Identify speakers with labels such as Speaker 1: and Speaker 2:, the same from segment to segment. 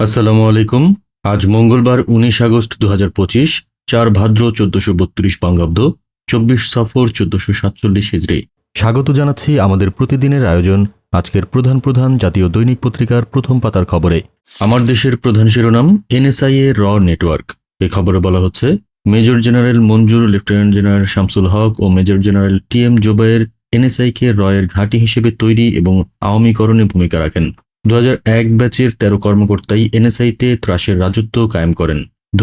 Speaker 1: আসসালামু আলাইকুম। আজ মঙ্গলবার উনিশ আগস্ট দু হাজার পঁচিশ চার ভাদ্র চোদ্দশো বত্রিশ বঙ্গাব্দ চব্বিশ সফর চোদ্দশো সাতচল্লিশ হিজড়ি।
Speaker 2: স্বাগত জানাচ্ছি আমাদের প্রতিদিনের আয়োজন আজকের প্রধান প্রধান জাতীয় দৈনিক পত্রিকার প্রথম পাতার খবরে।
Speaker 1: আমার দেশের প্রধান শিরোনাম এনএসআই এর র নেটওয়ার্ক এ খবরে বলা হচ্ছে major general Manzur lieutenant general Shamsul Haque ও major general T M Zobayer NSI কে রয়ের ঘাঁটি হিসেবে তৈরি এবং আওয়ামীকরণে ভূমিকা রাখেন। দু ব্যাচের তেরো কর্মকর্তাই এনএসআইতে ত্রাসের রাজত্ব কায়েম করেন। দু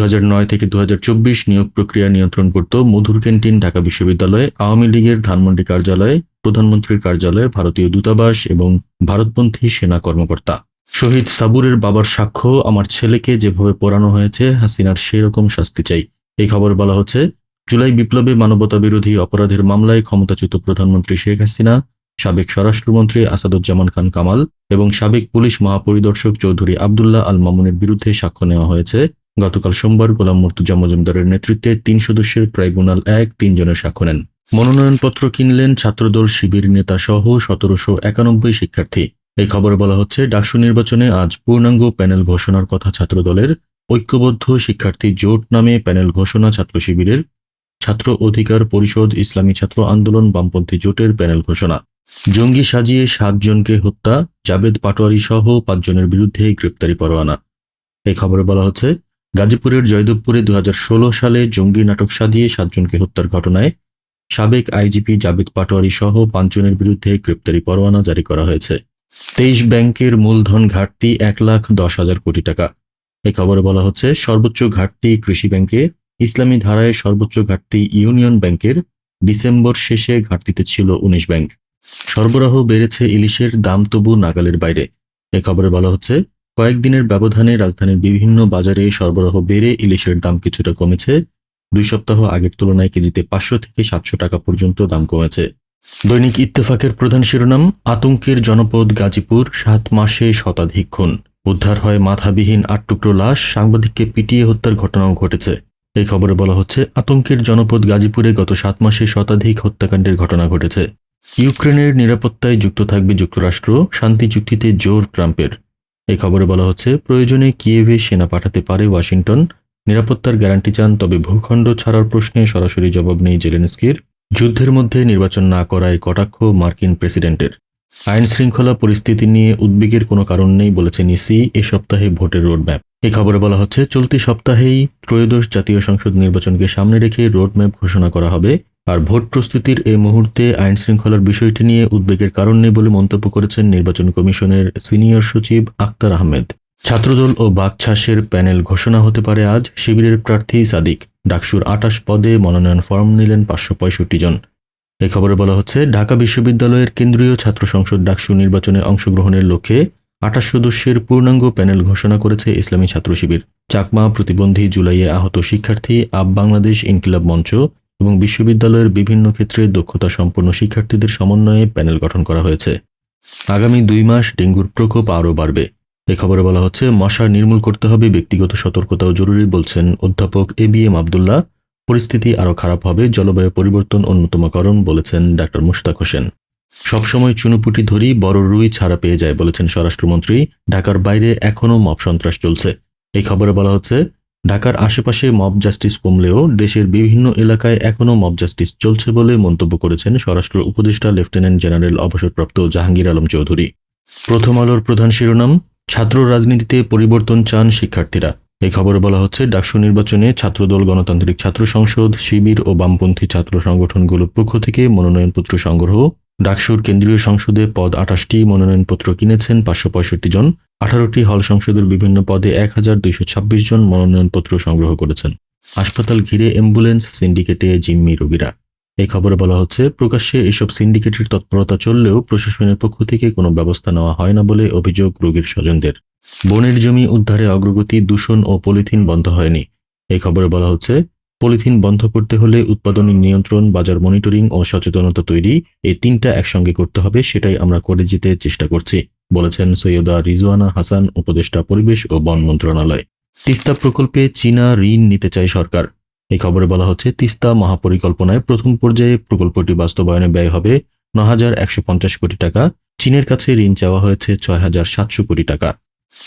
Speaker 1: থেকে দু হাজার চব্বিশ নিয়োগ প্রক্রিয়া নিয়ন্ত্রণ করত মধুর ক্যান্টিন ঢাকা বিশ্ববিদ্যালয় আওয়ামী লীগের ধানমন্ডি কার্যালয়, প্রধানমন্ত্রীর কার্যালয়ে ভারতীয় দূতাবাস এবং ভারতপন্থী সেনা কর্মকর্তা। শহীদ সাবুরের বাবার সাক্ষ্য, আমার ছেলেকে যেভাবে পড়ানো হয়েছে, হাসিনার সেরকম শাস্তি চাই। এই খবর বলা হচ্ছে, জুলাই বিপ্লবে মানবতা বিরোধী অপরাধের মামলায় ক্ষমতাচ্যুত প্রধানমন্ত্রী শেখ হাসিনা, সাবেক স্বরাষ্ট্রমন্ত্রী আসাদুজ্জামান খান কামাল এবং সাবেক পুলিশ মহাপরিদর্শক চৌধুরী আবদুল্লাহ আল মামুনের বিরুদ্ধে সাক্ষ্য নেওয়া হয়েছে। গতকাল সোমবার গোলাম মর্তুজা মজুমদারের নেতৃত্বে তিন সদস্যের ট্রাইব্যুনাল এক তিনজনের সাক্ষ্য নেন। মনোনয়নপত্র কিনলেন ছাত্রদল শিবির নেতা সহ সতেরোশো একানব্বই শিক্ষার্থী। এই খবরে বলা হচ্ছে, ডাকসু নির্বাচনে আজ পূর্ণাঙ্গ প্যানেল ঘোষণার কথা ছাত্রদলের ঐক্যবদ্ধ শিক্ষার্থী জোট নামে প্যানেল ঘোষণা ছাত্র শিবিরের ছাত্র অধিকার পরিষদ ইসলামী ছাত্র আন্দোলন বামপন্থী জোটের প্যানেল ঘোষণা। জঙ্গি সাজিয়ে সাতজনকে হত্যা, জাবেদ পাটোয়ারি সহ পাঁচজনের বিরুদ্ধে গ্রেপ্তারি পরোয়ানা। এই খবরে বলা হচ্ছে, গাজীপুরের জয়দেবপুরে দু হাজার ষোলো সালে জঙ্গি নাটক সাজিয়ে সাতজনকে হত্যার ঘটনায় সাবেক আইজিপি জাবেদ পাটোয়ারি সহ পাঁচজনের বিরুদ্ধে গ্রেপ্তারি পরোয়ানা জারি করা হয়েছে। তেইশ ব্যাংকের মূলধন ঘাটতি এক লাখ দশ হাজার কোটি টাকা। এই খবরে বলা হচ্ছে, সর্বোচ্চ ঘাটতি কৃষি ব্যাংকে, ইসলামী ধারায় সর্বোচ্চ ঘাটতি ইউনিয়ন ব্যাংকের ডিসেম্বর শেষে ঘাটতিতে ছিল উনিশ ব্যাংক। সরবরাহ বেড়েছে ইলিশের দাম তবু নাগালের বাইরে। এ খবরে বলা হচ্ছে, কয়েকদিনের ব্যবধানে রাজধানীর বিভিন্ন বাজারে সরবরাহ বেড়ে ইলিশের দাম কিছুটা কমেছে। দুই সপ্তাহ আগের তুলনায় কেজিতে পাঁচশো থেকে সাতশো টাকা পর্যন্ত দাম কমেছে। দৈনিক ইত্তেফাকের প্রধান শিরোনাম, আতঙ্কের জনপদ গাজীপুর সাত মাসে শতাধিক খুন। উদ্ধার হয় মাথাবিহীন আট টুকরো লাশ, সাংবাদিককে পিটিয়ে হত্যার ঘটনাও ঘটেছে। এই খবরে বলা হচ্ছে, আতঙ্কের জনপদ গাজীপুরে গত সাত মাসে শতাধিক হত্যাকাণ্ডের ঘটনা ঘটেছে। ইউক্রেনের নিরাপত্তায় যুক্ত থাকবে যুক্তরাষ্ট্র, শান্তি চুক্তিতে জোর ট্রাম্পের। এই খবরে বলা হচ্ছে, প্রয়োজনে কিয়েভে সেনা পাঠাতে পারে ওয়াশিংটন। নিরাপত্তার গ্যারান্টি চান, তবে ভূখণ্ড ছাড়ার প্রশ্নে সরাসরি জবাব নেই জেলেনস্কির। যুদ্ধের মধ্যে নির্বাচন না করায় কটাক্ষ মার্কিন প্রেসিডেন্টের। আইন শৃঙ্খলা পরিস্থিতি নিয়ে উদ্বেগের কোনো কারণ নেই বলেছেন ইসি এ সপ্তাহে ভোটের রোডম্যাপ। এই খবরে বলা হচ্ছে, চলতি সপ্তাহেই ত্রয়োদশ জাতীয় সংসদ নির্বাচনকে সামনে রেখে রোডম্যাপ ঘোষণা করা হবে। আর ভোট প্রস্তুতির এই মুহূর্তে আইন শৃঙ্খলার বিষয়টি নিয়ে উদ্বেগের কারণ নেই বলে মন্তব্য করেছেন নির্বাচন কমিশনের সিনিয়র সচিব আক্তার আহমেদ। ছাত্রদল ও বাকছাসের প্যানেল ঘোষণা হতে পারে আজ, শিবিরের প্রার্থী সাদিক। ডাকসুর আটাশ পদে মনোনয়ন ফর্ম নিলেন পাঁচশো পঁয়ষট্টি জন। এ খবরে বলা হচ্ছে, ঢাকা বিশ্ববিদ্যালয়ের কেন্দ্রীয় ছাত্র সংসদ ডাকসু নির্বাচনে অংশগ্রহণের লক্ষ্যে আঠাশ সদস্যের পূর্ণাঙ্গ প্যানেল ঘোষণা করেছে ইসলামী ছাত্র শিবির। চাকমা প্রতিবন্ধী জুলাইয়ে আহত শিক্ষার্থী আব বাংলাদেশ ইনকিলাব মঞ্চ এবং বিশ্ববিদ্যালয়ের বিভিন্ন ক্ষেত্রে দক্ষতা সম্পন্ন শিক্ষার্থীদের সমন্বয়ে প্যানেল গঠন করা হয়েছে। আগামী দুই মাস ডেঙ্গুর প্রকোপ আরও বাড়বে। এ খবরে বলা হচ্ছে মশা নির্মূল করতে হবে, ব্যক্তিগত সতর্কতাও জরুরি বলছেন অধ্যাপক এ বি এম আবদুল্লাহ। পরিস্থিতি আরও খারাপ হবে, জলবায়ু পরিবর্তন অন্যতম কারণ বলেছেন ডাক্তার মুশতাক হোসেন। সবসময় চুনুপুটি ধরি বড় রুই ছাড়া পেয়ে যায় বলেছেন স্বরাষ্ট্রমন্ত্রী। ঢাকার বাইরে এখনও মব সন্ত্রাস চলছে। এই খবরে বলা হচ্ছে ঢাকার আশেপাশে মব জাস্টিস কমলেও দেশের বিভিন্ন এলাকায় এখনও মব জাস্টিস চলছে বলে মন্তব্য করেছেন স্বরাষ্ট্র উপদেষ্টা লেফটেন্যান্ট জেনারেল অবসরপ্রাপ্ত জাহাঙ্গীর আলম চৌধুরী। প্রথম আলোর প্রধান শিরোনাম, ছাত্র রাজনীতিতে পরিবর্তন চান শিক্ষার্থীরা। এই খবরে বলা হচ্ছে, ডাকসু নির্বাচনে ছাত্রদল, গণতান্ত্রিক ছাত্র সংসদ, শিবির ও বামপন্থী ছাত্র সংগঠনগুলোর পক্ষ থেকে মনোনয়নপত্র সংগ্রহ। ডাকসুর কেন্দ্রীয় সংসদে পদ আঠাশটি মনোনয়নপত্র কিনেছেন পাঁচশো পঁয়ষট্টি জন। আঠারোটি হল সংসদের বিভিন্ন পদে এক হাজার দুইশো ছাব্বিশ জন মনোনয়নপত্র সংগ্রহ করেছেন। হাসপাতাল ঘিরে অ্যাম্বুলেন্স, সিন্ডিকেটে জিম্মি রোগীরা। এই খবরে বলা হচ্ছে, প্রকাশ্যে এসব সিন্ডিকেটের তৎপরতা চললেও প্রশাসনের পক্ষ থেকে কোনো ব্যবস্থা নেওয়া হয় না বলে অভিযোগ রোগীর স্বজনদের। বনের জমি উদ্ধারে অগ্রগতি, দূষণ ও পলিথিন বন্ধ হয়নি। এই খবরে বলা হচ্ছে, পলিথিন বন্ধ করতে হলে উৎপাদন নিয়ন্ত্রণ, বাজার মনিটরিং ও সচেতনতা তৈরি, এই তিনটা একসঙ্গে করতে হবে, সেটাই আমরা করে যেতে চেষ্টা করছি। বলেছেন সৈয়দা রিজওয়ানা হাসান, উপদেষ্টা পরিবেশ ও বন মন্ত্রণালয়। তিস্তা প্রকল্পে চীনা ঋণ নিতে চায় সরকার। এই খবরে বলা হচ্ছে, তিস্তা মহাপরিকল্পনায় প্রথম পর্যায়ে প্রকল্পটি বাস্তবায়নে ব্যয় হবে ন হাজার একশো পঞ্চাশ কোটি টাকা। চীনের কাছে ঋণ চাওয়া হয়েছে ছয় হাজার সাতশো কোটি টাকা।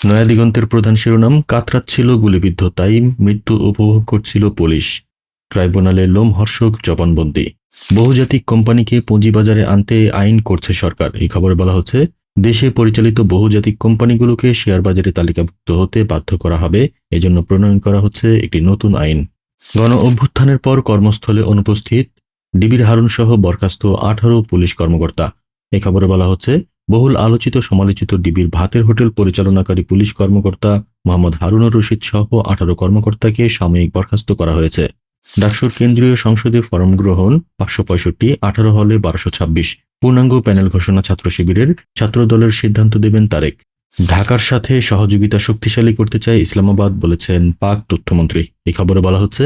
Speaker 1: নয়া দিগন্তের প্রধান শিরোনাম কাতরাচ্ছিল গুলিবিদ্ধ তাইম, মৃত্যু উপভোগ করছিল পুলিশ। ট্রাইব্যুনালে লোমহর্ষক জবানবন্দি। বহুজাতিক কোম্পানিকে পুঁজিবাজারে আনতে আইন করছে সরকার। এই খবরে বলা হচ্ছে দেশে পরিচালিত বহুজাতিক কোম্পানিগুলোকে শেয়ার বাজারে তালিকাভুক্ত হতে বাধ্য করা হবে। এজন্য প্রণয়ন করা হচ্ছে একটি নতুন আইন। গণ অভ্যুত্থানের পর কর্মস্থলে অনুপস্থিত ডিবির হারুন সহ বরখাস্ত আঠারো পুলিশ কর্মকর্তা। এ খবরে বলা হচ্ছে, বহুল আলোচিত সমালোচিত ডিবির ভাতের হোটেল পরিচালনাকারী পুলিশ কর্মকর্তা মোহাম্মদ হারুনুর রশিদ সহ আঠারো কর্মকর্তাকে সাময়িক বরখাস্ত করা হয়েছে। ডাকসুর কেন্দ্রীয় সংসদে ফরম গ্রহণ পাঁচশো পঁয়ষট্টি, আঠারো হলে বারোশো ছাব্বিশ। পূর্ণাঙ্গ প্যানেল ঘোষণা ছাত্র শিবিরের ছাত্র দলের সিদ্ধান্ত দেবেন তারেক। ঢাকার সাথে সহযোগিতা শক্তিশালী করতে চায় ইসলামাবাদ, বলেছেন পাক তথ্যমন্ত্রী। এই খবরে বলা হচ্ছে,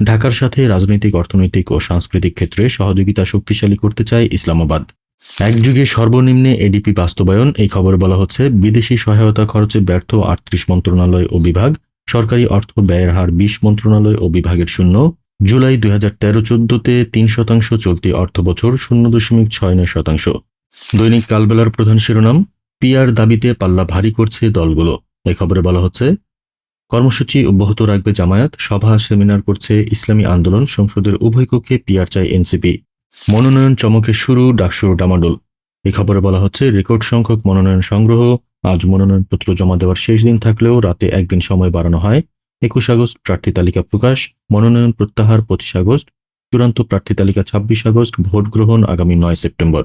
Speaker 1: ঢাকার সাথে রাজনৈতিক, অর্থনৈতিক ও সাংস্কৃতিক ক্ষেত্রে সহযোগিতা শক্তিশালী করতে চায় ইসলামাবাদ। এক যুগে সর্বনিম্নে এডিপি বাস্তবায়ন এই খবরে বলা হচ্ছে, বিদেশি সহায়তা খরচে ব্যর্থ আটত্রিশ মন্ত্রণালয় ও বিভাগ, সরকারি অর্থ ব্যয়ের হার বিশ মন্ত্রণালয় ও বিভাগের শূন্য। জুলাই দুই হাজার তেরো চোদ্দতে তিন শতাংশ চলতি অর্থ বছর শূন্য দশমিক ছয় নয় শতাংশ। দৈনিক কালবেলার প্রধান শিরোনাম পিয়ার দাবিতে পাল্লা ভারী করছে দলগুলো। এই খবরে বলা হচ্ছে, কর্মসূচি অব্যাহত রাখবে জামায়াত, সভা, সেমিনার করছে ইসলামী আন্দোলন, সংসদের উভয় কক্ষে পিআর চাই এনসিপি। মনোনয়ন চমকে শুরু, ডাকসুর ডামাডোল। এই খবরে বলা হচ্ছে, রেকর্ড সংখ্যক মনোনয়ন সংগ্রহ, আজ মনোনয়নপত্র জমা দেওয়ার শেষ দিন থাকলেও রাতে একদিন সময় বাড়ানো হয়। একুশ আগস্ট, প্রার্থী তালিকা প্রকাশ, মনোনয়ন প্রত্যাহার পঁচিশ আগস্ট, চূড়ান্ত প্রার্থী তালিকা ছাব্বিশ আগস্ট, ভোট গ্রহণ আগামী নয় সেপ্টেম্বর।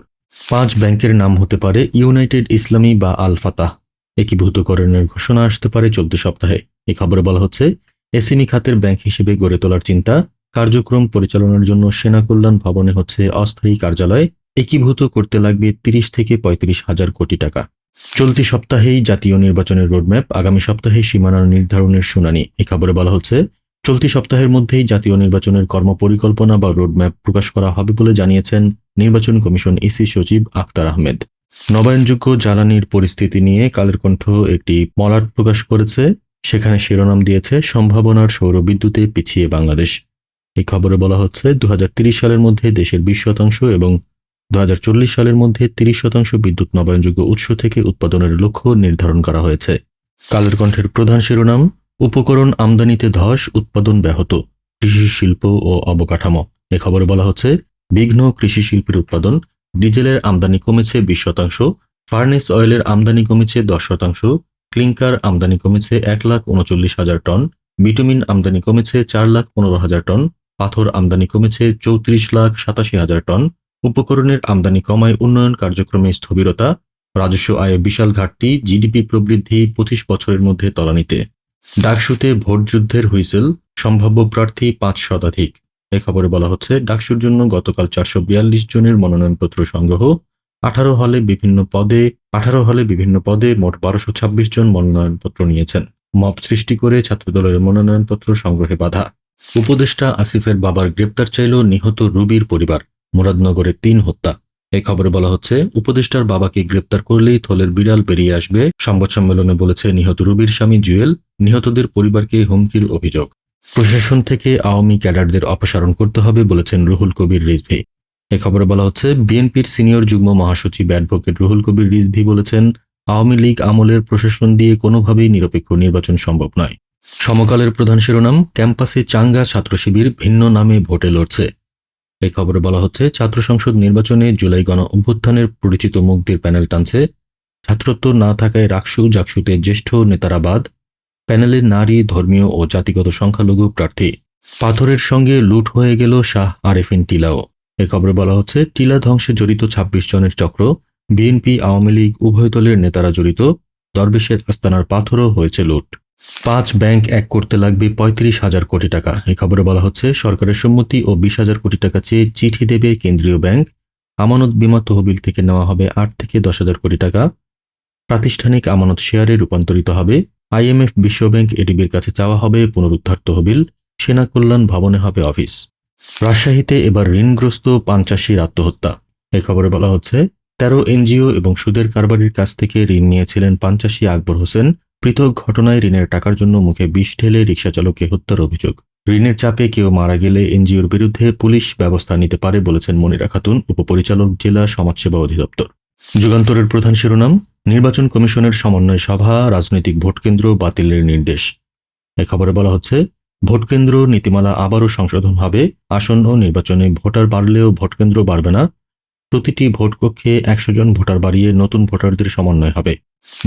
Speaker 1: পাঁচ ব্যাংকের নাম হতে পারে ইউনাইটেড ইসলামী বা আল ফাতাহ। একীভূতকরণের ঘোষণা আসতে পারে চলতি সপ্তাহে। এই খবরে বলা হচ্ছে, এসএমই খাতের ব্যাংক হিসেবে গড়ে তোলার চিন্তা, কার্যক্রম পরিচালনার জন্য সেনা কল্যাণ ভবনে হচ্ছে অস্থায়ী কার্যালয়, একীভূত করতে লাগবে তিরিশ থেকে পঁয়ত্রিশ হাজার কোটি টাকা। চলতি সপ্তাহেই জাতীয় নির্বাচনের রোডম্যাপ আগামী সপ্তাহে সীমানা নির্ধারণের শুনানি। এ খবরে বলা হচ্ছে, চলতি সপ্তাহের মধ্যেই জাতীয় নির্বাচনের কর্মপরিকল্পনা বা রোডম্যাপ প্রকাশ করা হবে বলে জানিয়েছেন নির্বাচন কমিশন ইসি সচিব আখতার আহমেদ। নবায়নযোগ্য জ্বালানির পরিস্থিতি নিয়ে কালের কণ্ঠ একটি মলাট প্রকাশ করেছে। সেখানে শিরোনাম দিয়েছে, সম্ভাবনার সৌর বিদ্যুতে পিছিয়ে বাংলাদেশ। এই খবরে বলা হচ্ছে দু সালের মধ্যে দেশের বিশ শতাংশ এবং দু হাজার চল্লিশ সালের মধ্যে তিরিশ শতাংশ বিদ্যুৎ নবায়নযোগ্য উৎস থেকে উৎপাদনের লক্ষ্য নির্ধারণ করা হয়েছে। কালের কণ্ঠের প্রধান শিরোনাম, উপকরণ আমদানিতে ধস, উৎপাদন ব্যাহত, কৃষি শিল্প ও অবকাঠামো। এ খবরে বলা হচ্ছে, বিঘ্ন কৃষি শিল্পের উৎপাদন, ডিজেলের আমদানি কমেছে বিশ শতাংশ, ফার্নেস অয়েলের আমদানি কমেছে দশ শতাংশ, ক্লিংকার আমদানি কমেছে এক লাখ উনচল্লিশ হাজার টন, বিটুমিন আমদানি কমেছে চার লাখ পনেরো হাজার টন, পাথর আমদানি কমেছে চৌত্রিশ লাখ সাতাশি হাজার টন উপকরণের আমদানি কমায় উন্নয়ন কার্যক্রমে স্থবিরতা, রাজস্ব আয়ে বিশাল ঘাটতি, জিডিপি প্রবৃদ্ধি পঁচিশ বছরের মধ্যে তলানিতে। ডাকসুতে ভোটযুদ্ধের হুইসেল, সম্ভাব্য প্রার্থী পাঁচ শতাধিক। এ খবরে বলা হচ্ছে, ডাকসুর জন্য গতকাল চারশো বিয়াল্লিশ জনের মনোনয়নপত্র সংগ্রহ, আঠারো হলে বিভিন্ন পদে, আঠারো হলে বিভিন্ন পদে মোট বারোশো ছাব্বিশ জন মনোনয়নপত্র নিয়েছেন। মব সৃষ্টি করে ছাত্রদলের মনোনয়নপত্র সংগ্রহে বাধা। উপদেষ্টা আসিফের বাবার গ্রেপ্তার চাইল নিহত রুবির পরিবার। মুরাদনগরে তিন হত্যা। এই খবরে বলা হচ্ছে, উপদেষ্টার বাবাকে গ্রেপ্তার করলেই থলের বিড়াল বেরিয়ে আসবে, সংবাদ সম্মেলনে বলেছে নিহত রুবির স্বামী জুয়েল, নিহতদের পরিবারকে হুমকির অভিযোগ। প্রশাসন থেকে আওয়ামী ক্যাডারদের অপসারণ করতে হবে বলেছেন রুহুল কবির রিজভি। এ খবরে বলা হচ্ছে, বিএনপির সিনিয়র যুগ্ম মহাসচিব অ্যাডভোকেট রুহুল কবির রিজভি বলেছেন, আওয়ামী লীগ আমলের প্রশাসন দিয়ে কোনোভাবেই নিরপেক্ষ নির্বাচন সম্ভব নয়। সমকালের প্রধান শিরোনাম, ক্যাম্পাসে চাঙ্গা ছাত্র শিবির ভিন্ন নামে ভোটে লড়ছে। এই খবরে বলা হচ্ছে, ছাত্র সংসদ নির্বাচনে জুলাই গণ অভ্যুত্থানের পরিচিত মুখদের প্যানেল টানছে। ছাত্রত্ব না থাকায় রাকসু জাকসুতে জ্যেষ্ঠ নেতারা বাদ। প্যানেলে নারী, ধর্মীয় ও জাতিগত সংখ্যালঘু প্রার্থী। পাথরের সঙ্গে লুট হয়ে গেল শাহ আরেফিন টিলাও। এ খবরে বলা হচ্ছে, টিলা ধ্বংসে জড়িত ২৬ জনের চক্র। বিএনপি, আওয়ামী লীগ, উভয় দলের নেতারা জড়িত। দরবেশের আস্তানার পাথরও হয়েছে লুট। পাঁচ ব্যাংক এক করতে লাগবে পঁয়ত্রিশ হাজার কোটি টাকা। এই খবরে বলা হচ্ছে, সরকারের সম্মতি ও বিশ হাজার কোটি টাকা চেয়ে চিঠি দেবে কেন্দ্রীয় ব্যাংক। আমানত বিমা তহবিল থেকে নেওয়া হবে আট থেকে দশ হাজার কোটি টাকা। প্রাতিষ্ঠানিক আমানত শেয়ারে রূপান্তরিত হবে। আইএমএফ বিশ্বব্যাংক এডিবির কাছে চাওয়া হবে পুনরুদ্ধার তহবিল। সেনা কল্যাণ ভবনে হবে অফিস। রাজশাহীতে এবার ঋণগ্রস্ত পান চাষির আত্মহত্যা। এই খবরে বলা হচ্ছে, তেরো এনজিও এবং সুদের কারবারির কাছ থেকে ঋণ নিয়েছিলেন পাঞ্চাশি আকবর হোসেন। পৃথক ঘটনায় ঋণের টাকার জন্য মুখে বিষ ঢেলে রিকশা চালককে হত্যার অভিযোগ। ঋণের চাপে কেউ মারা গেলে এনজিওর বিরুদ্ধে পুলিশ ব্যবস্থা নিতে পারে বলেছেন মনিরা খাতুন, উপপরিচালক, জেলা সমাজসেবা অধিদপ্তর। যুগান্তরের প্রধান শিরোনাম, নির্বাচন কমিশনের সমন্বয় সভা, রাজনৈতিক ভোটকেন্দ্র বাতিলের নির্দেশ। এ খবরে বলা হচ্ছে ভোটকেন্দ্র নীতিমালা আবারও সংশোধন হবে, আসন্ন নির্বাচনে ভোটার বাড়লেও ভোটকেন্দ্র বাড়বে না প্রতিটি ভোট কক্ষে একশো জন ভোটার বাড়িয়ে নতুন ভোটারদের সমন্বয় হবে।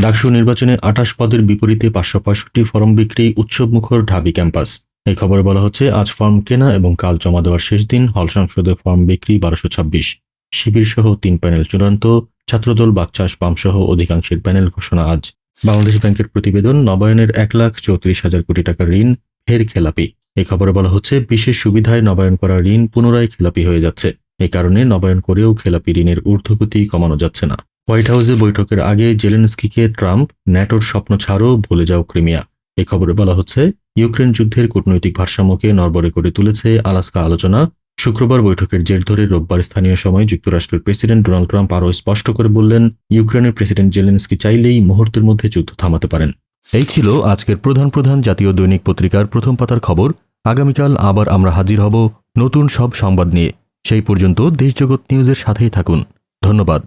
Speaker 1: ডাকসু নির্বাচনে আঠাশ পদের বিপরীতে পাঁচশো পঁয়ষট্টি ফর্ম বিক্রি উৎসবমুখর ঢাবি ক্যাম্পাস। এই খবরে বলা হচ্ছে, আজ ফর্ম কেনা এবং কাল জমা দেওয়ার শেষ দিন হল সংসদে ফর্ম বিক্রি বারোশো ছাব্বিশ। শিবির সহ তিন প্যানেল চূড়ান্ত, ছাত্রদল, বাকচাষ, বামসহ অধিকাংশের প্যানেল ঘোষণা আজ। বাংলাদেশ ব্যাংকের প্রতিবেদন, নবায়নের এক লাখ চৌত্রিশ হাজার কোটি টাকার ঋণ, ফের খেলাপি। এই খবরে বলা হচ্ছে, বিশেষ সুবিধায় নবায়ন করা ঋণ পুনরায় খেলাপি হয়ে যাচ্ছে। এই কারণে নবায়ন করেও খেলাপি ঋণের ঊর্ধ্বগতি কমানো যাচ্ছে না। হোয়াইট হাউসে বৈঠকের আগে জেলেনস্কিকে ট্রাম্প, ন্যাটোর স্বপ্ন ছাড়ো, ভুলে যাও ক্রিমিয়া। এ খবরে বলা হচ্ছে, ইউক্রেন যুদ্ধের কূটনৈতিক ভারসাম্যকে নরবরে করে তুলেছে আলাস্কা আলোচনা। শুক্রবার বৈঠকের জের ধরে রোববার স্থানীয় সময় যুক্তরাষ্ট্রের প্রেসিডেন্ট ডোনাল্ড ট্রাম্প আরও স্পষ্ট করে বললেন, ইউক্রেনের প্রেসিডেন্ট জেলেনস্কি চাইলেই মুহূর্তের মধ্যে যুদ্ধ থামাতে পারেন।
Speaker 2: এই ছিল আজকের প্রধান প্রধান জাতীয় দৈনিক পত্রিকার প্রথম পাতার খবর। আগামীকাল আবার আমরা হাজির হব নতুন সব সংবাদ নিয়ে। সেই পর্যন্ত দেশজগৎ নিউজের সাথেই থাকুন। ধন্যবাদ।